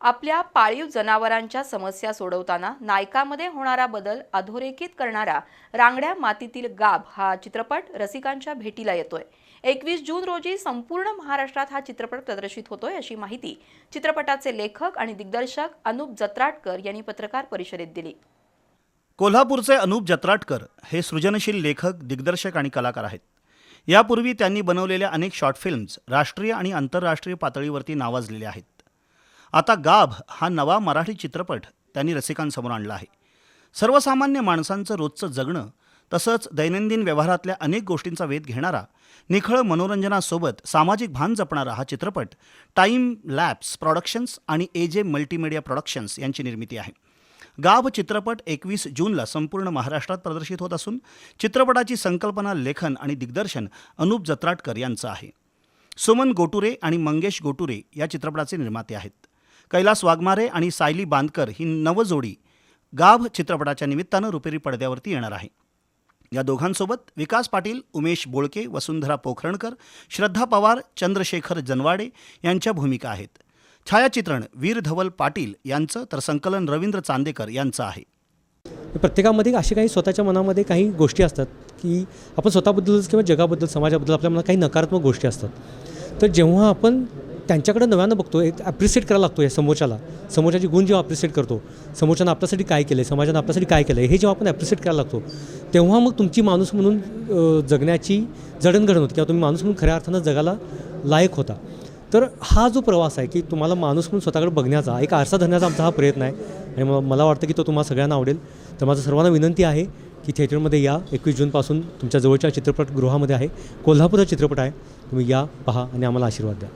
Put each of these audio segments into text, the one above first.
आपल्या पाळीव जनावरांच्या समस्या सोडवताना नायकामध्ये होणारा बदल अधोरेखित करणारा रांगड्या मातीतील गाभ हा चित्रपट रसिकांच्या भेटीला येतोय. एकवीस जून रोजी संपूर्ण महाराष्ट्रात हा चित्रपट प्रदर्शित होतोय अशी माहिती चित्रपटाचे लेखक आणि दिग्दर्शक अनुप जत्राटकर यांनी पत्रकार परिषदेत दिली. कोल्हापूरचे अनुप जत्राटकर हे सृजनशील लेखक दिग्दर्शक आणि कलाकार आहेत. यापूर्वी त्यांनी बनवलेल्या अनेक शॉर्ट फिल्म्स राष्ट्रीय आणि आंतरराष्ट्रीय पातळीवरती नावाजलेल्या आहेत. आता गाभ हा नवा मराठी चित्रपट त्यांनी रसिकांसमोर आणला आहे. सर्वसामान्य माणसांचं रोजचं जगणं तसंच दैनंदिन व्यवहारातल्या अनेक गोष्टींचा वेध घेणारा निखळ मनोरंजनासोबत सामाजिक भान जपणारा हा चित्रपट टाईम लॅब्स प्रॉडक्शन्स आणि ए जे मल्टीमीडिया प्रॉडक्शन्स यांची निर्मिती आहे. गाभ चित्रपट एकवीस जूनला संपूर्ण महाराष्ट्रात प्रदर्शित होत असून चित्रपटाची संकल्पना लेखन आणि दिग्दर्शन अनूप जत्राटकर यांचं आहे. सुमन गोटुरे आणि मंगेश गोटुरे या चित्रपटाचे निर्माते आहेत. कैलास वाघमारे आणि सायली बांदकर ही नवजोडी गाभ चित्रपटाच्या निमित्तानं रुपेरी पडद्यावरती येणार आहे. या दोघांसोबत विकास पाटील उमेश बोळके वसुंधरा पोखरणकर श्रद्धा पवार चंद्रशेखर जनवाडे यांच्या भूमिका आहेत. छायाचित्रण वीर धवल पाटील यांचं तर संकलन रवींद्र चांदेकर यांचं आहे. प्रत्येकामध्ये असे काही स्वतःच्या मनामध्ये काही गोष्टी असतात की आपण स्वतःबद्दलच किंवा जगाबद्दल समाजाबद्दल आपल्या मनात काही नकारात्मक गोष्टी असतात. तर जेव्हा आपण त्यांच्याकडे नव्यानं बघतो एक ॲप्रिसिएट करायला लागतो या समोरच्याला. समोरच्याची गुण जेव्हा अप्रिसिएट करतो समोरच्यानं आपल्यासाठी काय केलं आहे समाजानं आपल्यासाठी काय केलं आहे हे जेव्हा आपण ॲप्रिसिएट करायला लागतो तेव्हा मग तुमची माणूस म्हणून जगण्याची जडणघडण होती किंवा तुम्ही माणूस म्हणून खऱ्या अर्थानं जगाला लायक होता. तर हा जो प्रवास आहे की तुम्हाला माणूस म्हणून स्वतःकडे बघण्याचा एक आरसा धरण्याचा आमचा हा प्रयत्न आहे. आणि मला वाटतं की तो तुम्हाला सगळ्यांना आवडेल. तर माझं सर्वांना विनंती आहे की थिएटरमध्ये या. एकवीस जूनपासून तुमच्या जवळच्या चित्रपटगृहामध्ये आहे. कोल्हापूरचा चित्रपट आहे. तुम्ही या पहा आणि आम्हाला आशीर्वाद द्या.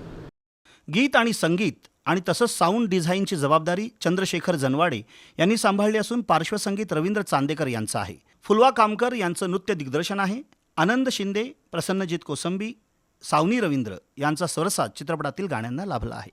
गीत आणि संगीत आणि तसंच साऊंड डिझाईनची जबाबदारी चंद्रशेखर जनवाडे यांनी सांभाळली असून पार्श्वसंगीत रवींद्र चांदेकर यांचं आहे. फुलवा कामकर यांचं नृत्य दिग्दर्शन आहे. आनंद शिंदे प्रसन्नजित कोसंबी सावनी रवींद्र यांचा स्वरसाद चित्रपटातील गाण्यांना लाभला आहे.